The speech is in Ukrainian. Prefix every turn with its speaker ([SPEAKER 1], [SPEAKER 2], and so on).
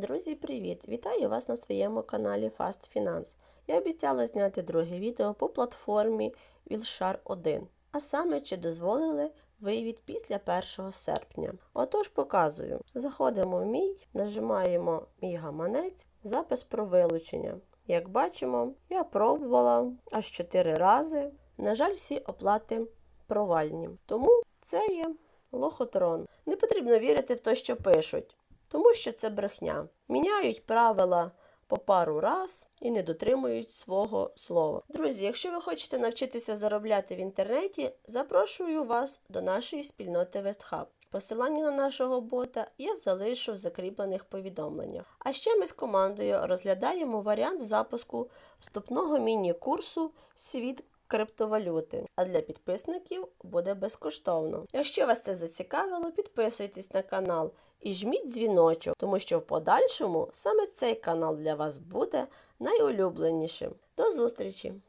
[SPEAKER 1] Друзі, привіт! Вітаю вас на своєму каналі Fast Finance. Я обіцяла зняти друге відео по платформі Wilshire 1, а саме чи дозволили вивід після 1 серпня. Отож показую. Заходимо в мій, нажимаємо мій гаманець, запис про вилучення. Як бачимо, я пробувала аж 4 рази. На жаль, всі оплати провальні. Тому це є лохотрон. Не потрібно вірити в те, що пишуть тому що це брехня. Міняють правила по пару раз і не дотримують свого слова. Друзі, якщо ви хочете навчитися заробляти в інтернеті, запрошую вас до нашої спільноти WestHub. Посилання на нашого бота я залишу в закріплених повідомленнях. А ще ми з командою розглядаємо варіант запуску вступного міні-курсу Світ криптовалюти, а для підписників буде безкоштовно. Якщо вас це зацікавило, підписуйтесь на канал і жміть дзвіночок, тому що в подальшому саме цей канал для вас буде найулюбленішим. До зустрічі!